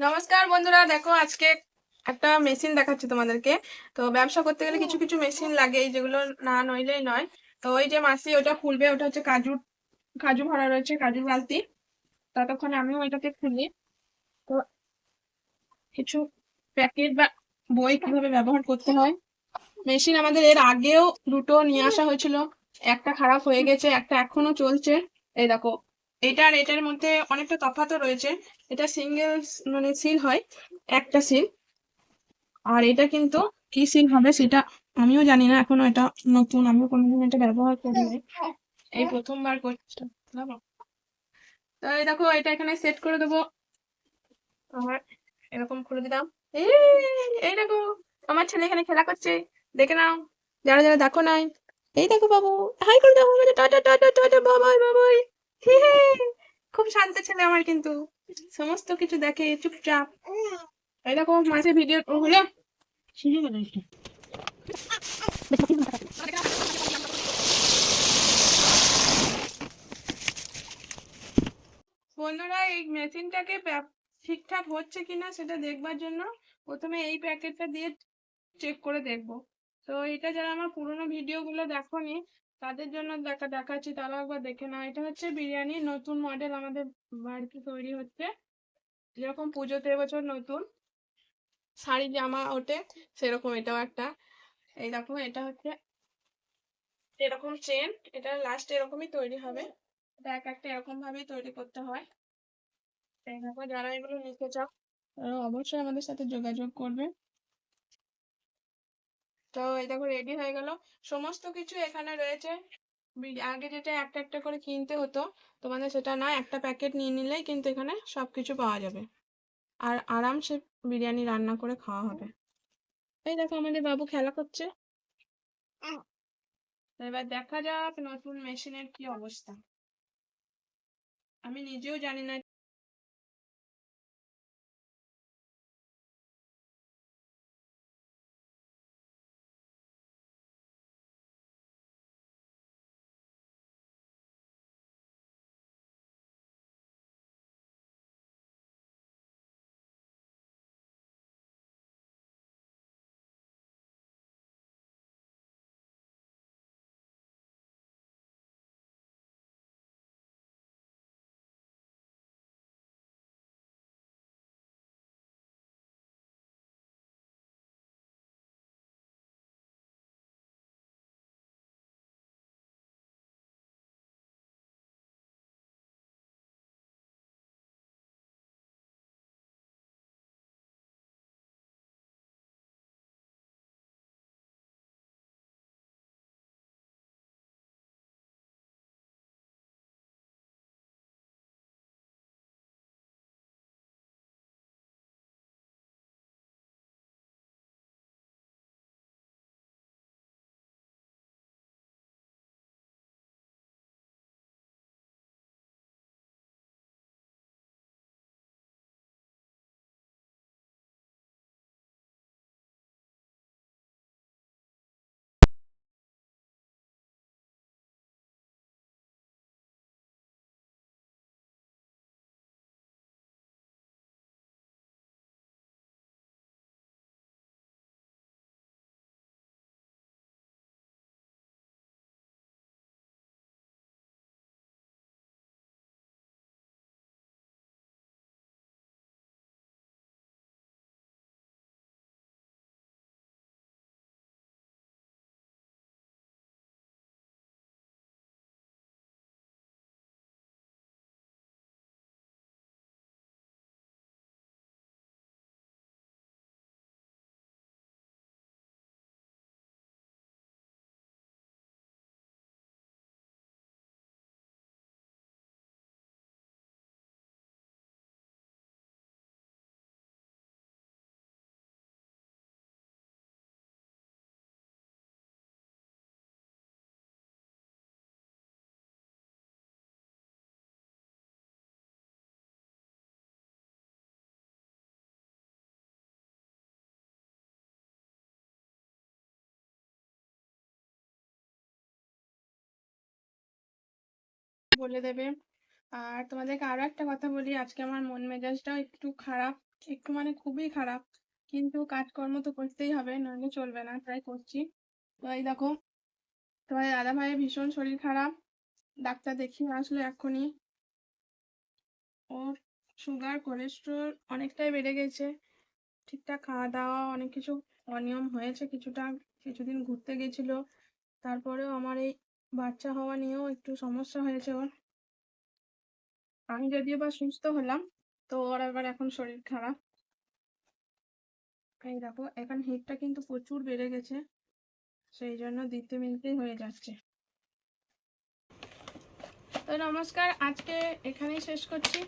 নমস্কার বন্ধুরা, দেখো আজকে একটা মেশিন দেখাচ্ছি তোমাদেরকে। তো ব্যবসা করতে গেলে কিছু কিছু মেশিন লাগে যেগুলো না নইলেই নয়। তো ওই যে মাসি, ওটা খুলবে, ওটা হচ্ছে কাজু কাজু ভরা রয়েছে কাজুর বালতি। ততক্ষণে আমিও ওইটাকে খুলি। তো কিছু প্যাকেট বা বই কীভাবে ব্যবহার করতে হয়? মেশিন আমাদের এর আগেও দুটো নিয়ে আসা হয়েছিল। একটা খারাপ হয়ে গেছে, একটা এখনও চলছে। এই দেখো এটা আর এটার মধ্যে অনেকটা তফাতও রয়েছে। এটা সিঙ্গেল মানে সিল হয়, একটা সিল আর এটা কিন্তু কি সিল হবে সেটা আমিও জানি না, এখনও এটা নতুন, আমিও কোনোদিন এটা ব্যবহার করিনি এই প্রথমবার করছি। দেখো, এটা এখানে সেট করে দেবো। আর এরকম করে দিলাম। এই দেখো, আমার ছেলে এখানে খেলা করছে। দেখে নাও, যারা যারা দেখো নাই। এই দেখো বাবু হাই করে আমাকে টাটা টাটা টাটা, বাবাই বাবাই। খুব শান্ত ছেলে আমার কিন্তু। সমস্ত কিছু দেখে চুপচাপ। দেখো, মাঝে ভিডিও হলো। বন্ধুরা, এই মেশিনটাকে ঠিকঠাক হচ্ছে কিনা সেটা দেখবার জন্য প্রথমে এই প্যাকেটটা দিয়ে চেক করে দেখব। তো এটা যারা আমার পুরোনো ভিডিওগুলো দেখোনি তাদের জন্য দেখা, দেখাচ্ছি। তারা একবার দেখে নাও। এটা হচ্ছে বিরিয়ানির নতুন মডেল আমাদের বাড়িতে তৈরি হচ্ছে। যেরকম পুজোতে এবছর নতুন, শাড়ি, জামা ওঠে, সেরকম এটাও একটা। এই দেখো, এটা হচ্ছে এরকম চেন এটা লাস্ট এরকমই তৈরি হবে। এটা এক একটা এরকম ভাবেই তৈরি করতে হয়। দেখো, যারা এগুলো নিতে চাও অবশ্যই আমাদের সাথে যোগাযোগ করবে। তো এই দেখো রেডি হয়ে গেল। সমস্ত কিছু এখানে রয়েছে। আগে যেটা একটা একটা করে কিনতে হতো তোমাদের সেটা না একটা প্যাকেট নিয়ে নিলেই কিন্তু এখানে সবকিছু পাওয়া যাবে। আর আরামসে বিরিয়ানি রান্না করে খাওয়া হবে। এই দেখো আমাদের বাবু খেলা করছে। এবার দেখা যাক নতুন মেশিনের কি অবস্থা। আমি নিজেও জানি না বলে দেবে। আর তোমাদেরকে আরও একটা কথা বলি, আজকে আমার মন মেজাজটাও একটু খারাপ, একটু মানে খুবই খারাপ। কিন্তু কাজকর্ম তো করতেই হবে, নইলে চলবে না, তাই করছি। তো এই দেখো, তোমার দাদা ভাইয়ের ভীষণ শরীর খারাপ, ডাক্তার দেখিয়ে আসলো এক্ষুনি। ওর সুগার কোলেস্ট্রল অনেকটাই বেড়ে গেছে। ঠিকঠাক খাওয়া দাওয়া অনেক কিছু অনিয়ম হয়েছে কিছুটা, কিছুদিন ঘুরতে গেছিল। তারপরেও আমার এই বাচ্চা হওয়া নিয়েও একটু সমস্যা হয়েছে ওর। আমি যদিও বা সুস্থ হলাম, তো ওর আবার এখন শরীর খারাপ। এই দেখো, এখন হিটটা কিন্তু প্রচুর বেড়ে গেছে, সেই জন্য দিতে মিলতেই হয়ে যাচ্ছে। তো নমস্কার, আজকে এখানেই শেষ করছি।